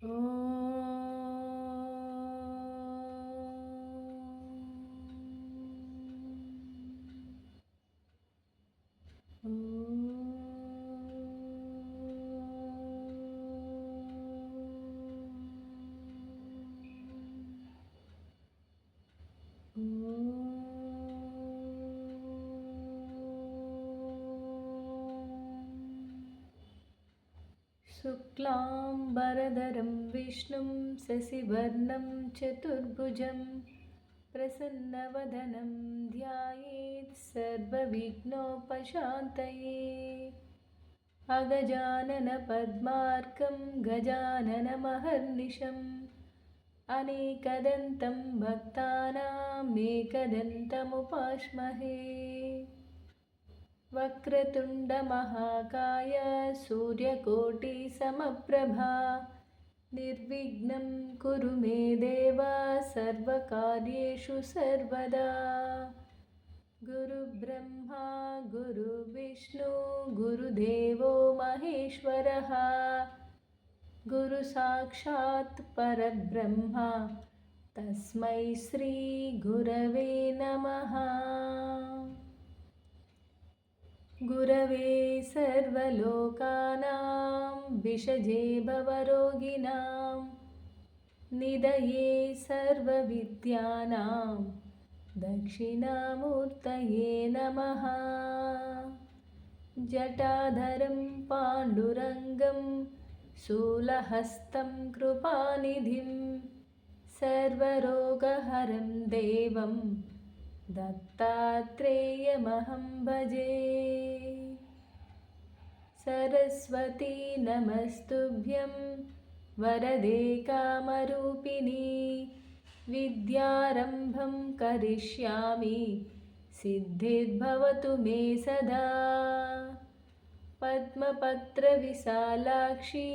Oh. शुक्लाम्बरधरं विष्णुं शशिवर्णं चतुर्भुजं प्रसन्नवदनं ध्यायेत् सर्वविघ्नोपशान्तये। अगजाननपद्मार्कं गजाननमहर्निशम् अनेकदन्तं भक्तानामेकदन्तमुपास्महे वक्रतुण्डमहाकाय सूर्यकोटिसमप्रभा। निर्विघ्नं कुरु मे देव सर्वकार्येषु सर्वदा। गुरुब्रह्मा गुरुविष्णु गुरुदेवो महेश्वरः। गुरुसाक्षात् परब्रह्मा तस्मै श्रीगुरवे नमः गुरवे सर्वलोकानां विषजे भवरोगिणां निधये सर्वविद्यानां दक्षिणामूर्तये नमः। जटाधरं पाण्डुरङ्गं शूलहस्तं कृपानिधिं सर्वरोगहरं देवं दत्तात्रेयमहं भजे। सरस्वती नमस्तुभ्यं वरदे कामरूपिणी विद्यारम्भं करिष्यामि सिद्धिर्भवतु मे सदा। पद्मपत्रविशालाक्षी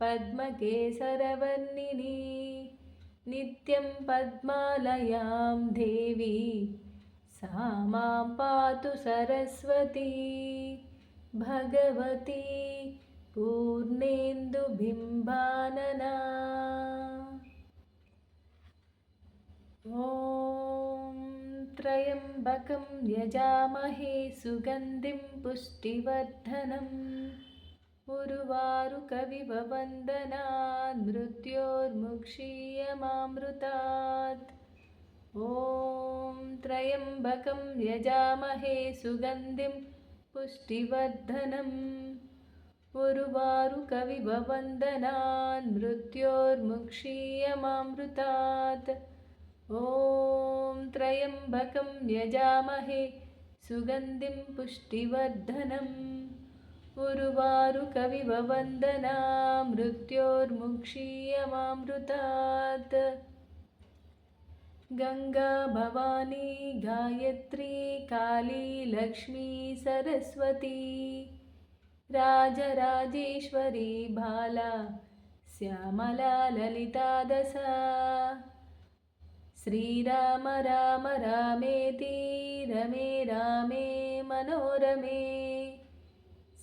पद्मकेसरवर्णिनी नित्यं पद्मालयां देवी सा मां पातु सरस्वती। भगवती पूर्णेन्दुबिम्बानना। ॐ त्र्यम्बकं यजामहे सुगन्धिं पुष्टिवर्धनम् उर्वारुकविवन्दनात् मृत्योर्मुक्षीयमामृतात् ॐ त्र्यम्बकं यजामहे सुगन्धिं पुष्टिवर्धनम्। उर्वारुकविवन्दनान् मृत्योर्मुक्षीयमामृतात् ॐ त्र्यम्बकं यजामहे सुगन्धिं पुष्टिवर्धनम् उर्वारुकविवन्दना मृत्योर्मुक्षीयमामृतात् गङ्गा भवानी गायत्री काली लक्ष्मी सरस्वती। राजराजेश्वरी बाला श्यामला ललिता दशा। श्रीराम राम रामेति रमे रामे मनोरमे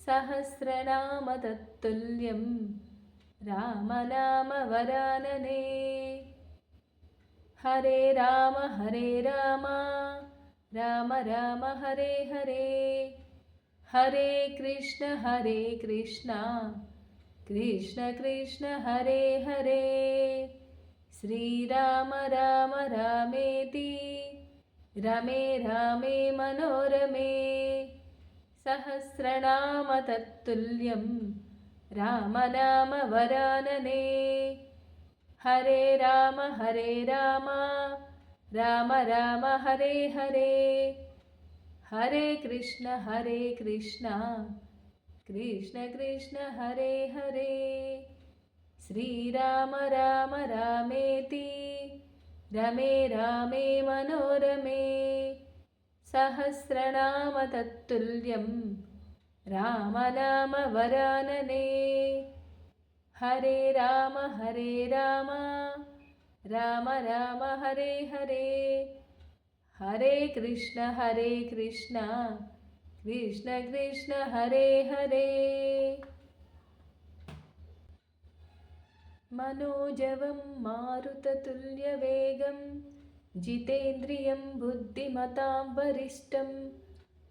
सहस्रनाम तत्तुल्यं रामनामवरानने। हरे राम हरे राम राम राम हरे हरे। हरे कृष्ण हरे कृष्ण कृष्ण कृष्ण हरे हरे। श्रीराम राम रामेति रमे रामे मनोरमे सहस्रनाम तत्तुल्यं रामनामवरानने। हरे राम हरे राम राम राम हरे हरे। हरे कृष्ण हरे कृष्ण कृष्ण कृष्ण हरे हरे। श्रीराम राम रामेति रमे रामे मनोरमे सहस्रनाम तत्तुल्यं रामनामवरानने। हरे राम हरे राम। राम राम हरे हरे। हरे कृष्ण हरे कृष्ण। कृष्ण कृष्ण हरे हरे। मनोजवं मारुततुल्यवेगं जितेन्द्रियं बुद्धिमतां वरिष्ठं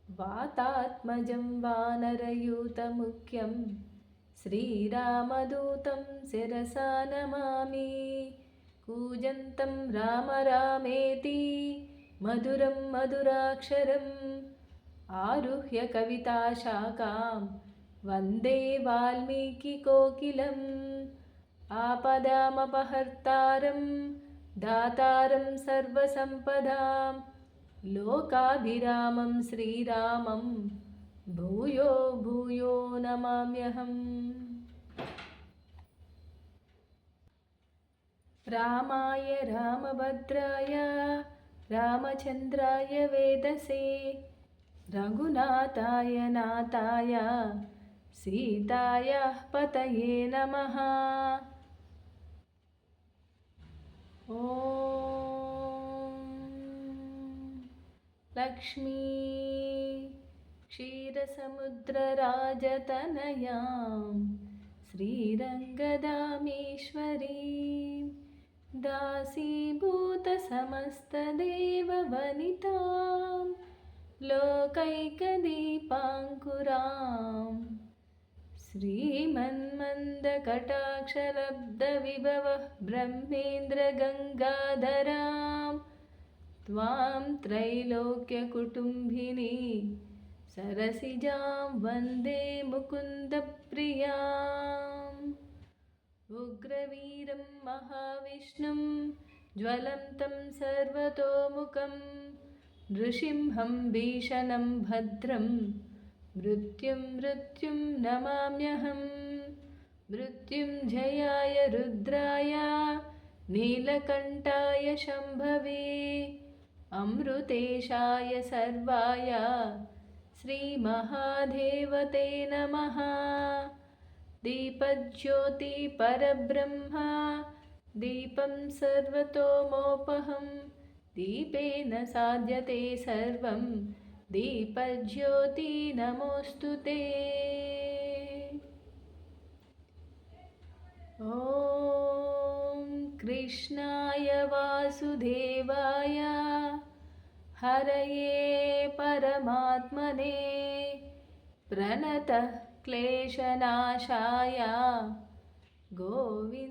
वातात्मजं वानरयूतमुख्यं श्रीरामदूतं शिरसा नमामि। कूजन्तं राम रामेति मधुरं मधुराक्षरम् आरुह्य कविताशाखां वन्दे वाल्मीकिकोकिलम् आपदामपहर्तारं दातारं सर्वसम्पदां लोकाभिरामं श्रीरामं भूयो भूयो नमाम्यहम् रामाय रामभद्राय रामचन्द्राय वेदसे रघुनाथाय नाथाय सीताय पतये नमः ॐ लक्ष्मी क्षीरसमुद्रराजतनयां श्रीरङ्गदामेश्वरीं दासीभूतसमस्तदेववनितां लोकैकदीपाङ्कुराम् श्रीमन्मन्दकटाक्षलब्धविभवः ब्रह्मेन्द्रगङ्गाधरां त्वां त्रैलोक्यकुटुम्बिनी सरसिजां वन्दे मुकुन्दप्रियाम्। उग्रवीरं महाविष्णुं ज्वलन्तं सर्वतोमुखं नृसिंहं भीषणं भद्रम् मृत्युं मृत्युं नमाम्यहं मृत्युञ्जयाय रुद्राय नीलकण्ठाय शम्भवे अमृतेशाय सर्वाय श्रीमहादेवते नमः दीपज्योतिपरब्रह्मा दीपं सर्वतोमोपहं दीपेन साध्यते सर्वम् दीपज्योति नमोऽस्तु ते। ॐ कृष्णाय वासुदेवाय हरये परमात्मने प्रणतः क्लेशनाशाय गोविन्दाय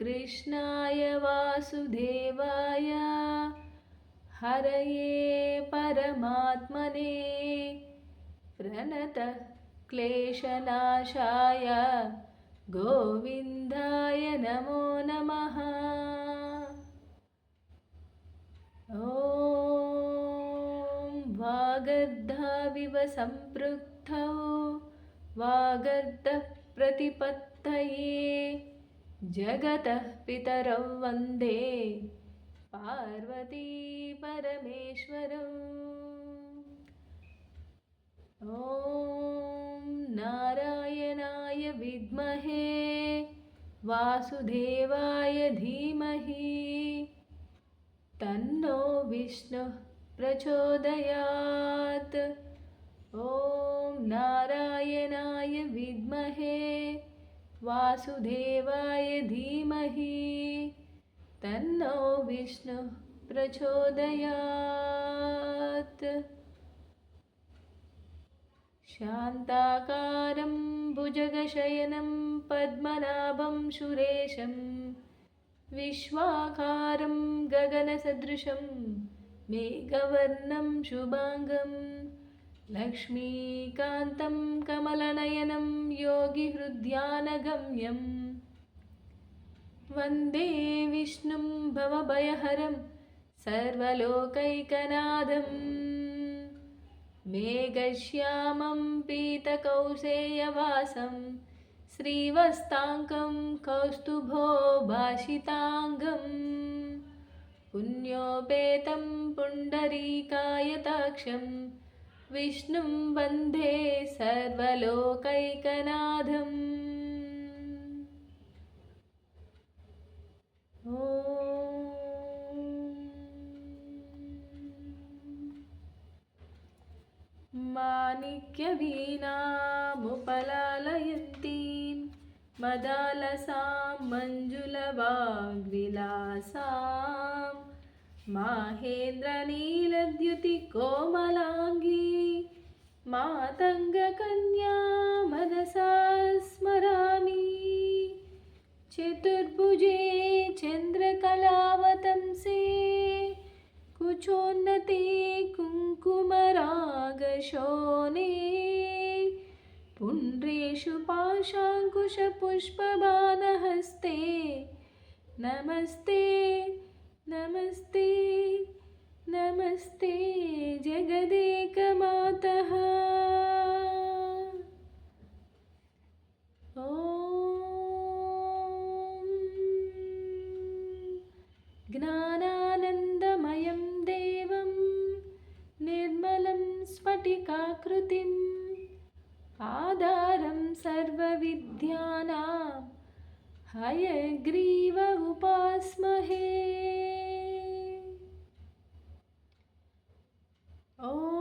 कृष्णाय वासुदेवाय। हरये परमात्मने प्रणतः क्लेशनाशाय गोविन्दाय नमो नमः। ॐ वागर्धाविव सम्पृक्तौ वागर्धः प्रतिपत्तये जगतः पितरौ वन्दे पार्वती परमेश्वरम्। ॐ नारायणाय विद्महे वासुदेवाय धीमहि तन्नो विष्णुः प्रचोदयात्। ॐ नारायणाय विद्महे वासुदेवाय धीमहि तन्नो विष्णुः प्रचोदयात्। शान्ताकारं भुजगशयनं पद्मनाभं सुरेशं विश्वाकारं गगनसदृशं मेघवर्णं शुभाङ्गम् लक्ष्मीकान्तं कमलनयनं योगिहृद्यानगम्यं वन्दे विष्णुं भवभयहरं सर्वलोकैकनादम् मेघश्यामं पीतकौसेयवासं श्रीवस्ताङ्कं कौस्तुभो भाषिताङ्गम्। पुण्योपेतं पुण्डरीकायताक्षम् विष्णुं वन्दे सर्वलोकैकनाथम्। माणिक्यवीणामुपलालयन्तीं मदालसां मञ्जुलवाग्विलासां माहेन्द्रनीलद्युतिकोमलाङ्गी मातङ्गकन्या मनसा स्मरामि चतुर्भुजे चन्द्रकलावतंसे कुचोन्नते कुङ्कुमरागशोने पुण्ड्रेषु पाशाङ्कुशपुष्पबाणहस्ते नमस्ते नमस्ते नमस्ते जगदेकमातः ॐ ज्ञानानन्दमयं देवं निर्मलं स्फटिकाकृतिम् आधारं सर्वविद्यानां हयग्रीव उपास्महे Oh.